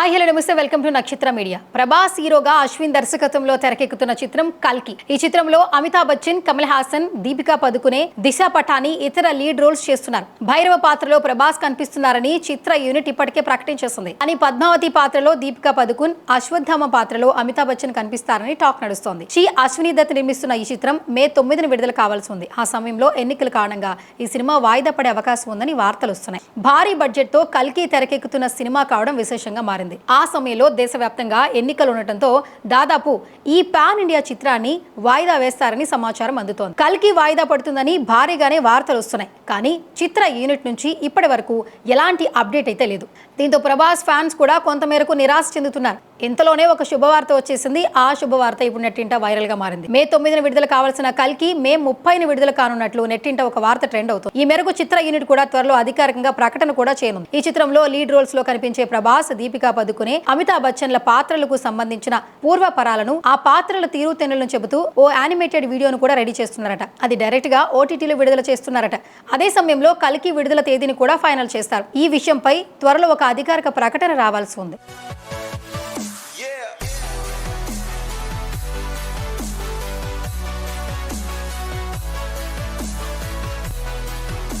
Hi hello నమస్తే. Welcome to Nakshatra media Prabhas హీరోగా అశ్విన్ దర్శకత్వంలో తెరకెక్కుతున్న చిత్రం కల్కి. ఈ చిత్రంలో అమితాబ్ బచ్చన్ కమల్ హాసన్ దీపికా పదుకునే దిశా పఠాని ఇతర లీడ్ రోల్స్ చేస్తున్నారు. భైరవ పాత్రలో ప్రభాస్ కనిపిస్తున్నారని చిత్ర యూనిట్ ఇప్పటికే ప్రకటించేస్తుంది అని పద్మావతి పాత్రలో దీపికా పదుకున్ అశ్వత్థామ పాత్రలో అమితాబ్ బచ్చన్ కనిపిస్తారని టాక్ నడుస్తోంది. శ్రీ అశ్విని దత్ నిర్మిస్తున్న ఈ చిత్రం మే తొమ్మిదిన విడుదల కావాల్సి ఉంది. ఆ సమయంలో ఎన్నికల కారణంగా ఈ సినిమా వాయిదా పడే అవకాశం ఉందని వార్తలు వస్తున్నాయి. భారీ బడ్జెట్తో కల్కి తెరకెక్కుతున్న సినిమా కావడం విశేషంగా మారింది. ఆ సమయంలో దేశవ్యాప్తంగా ఎన్నికలు ఉండటంతో దాదాపు ఈ పాన్ ఇండియా చిత్రాన్ని వాయిదా వేస్తారని సమాచారం అందుతోంది. కల్కి వాయిదా పడుతుందని భారీగానే వార్తలు వస్తున్నాయి. కానీ చిత్ర యూనిట్ నుంచి ఇప్పటి వరకు ఎలాంటి అప్డేట్ అయితే లేదు. దీంతో ప్రభాస్ ఫ్యాన్స్ కూడా కొంతమేరకు నిరాశ చెందుతున్నారు. ఇంతలోనే ఒక శుభవార్త వచ్చేసింది. ఆ శుభవార్త ఇప్పుడు నెట్టింట వైరల్గా మారింది. మే తొమ్మిదిన విడుదల కావాల్సిన కల్కి మే ముప్పైన విడుదల కానున్నట్లు నెట్టింట ఒక వార్త ట్రెండ్ అవుతుంది. ఈ మేరకు చిత్ర యూనిట్ కూడా త్వరలో అధికారికంగా ప్రకటన కూడా చేయనుంది. ఈ చిత్రంలో లీడ్ రోల్స్లో కనిపించే ప్రభాస్ దీపికా పదుకునే అమితాబ్ బచ్చన్ల పాత్రలకు సంబంధించిన పూర్వపరాలను ఆ పాత్రల తీరుతెన్నులను చెబుతూ ఓ యానిమేటెడ్ వీడియోను కూడా రెడీ చేస్తున్నారట. అది డైరెక్ట్గా ఓటీటీలో విడుదల చేస్తున్నారట. అదే సమయంలో కల్కి విడుదల తేదీని కూడా ఫైనల్ చేస్తారు. ఈ విషయంపై త్వరలో ఒక అధికారిక ప్రకటన రావాల్సి ఉంది.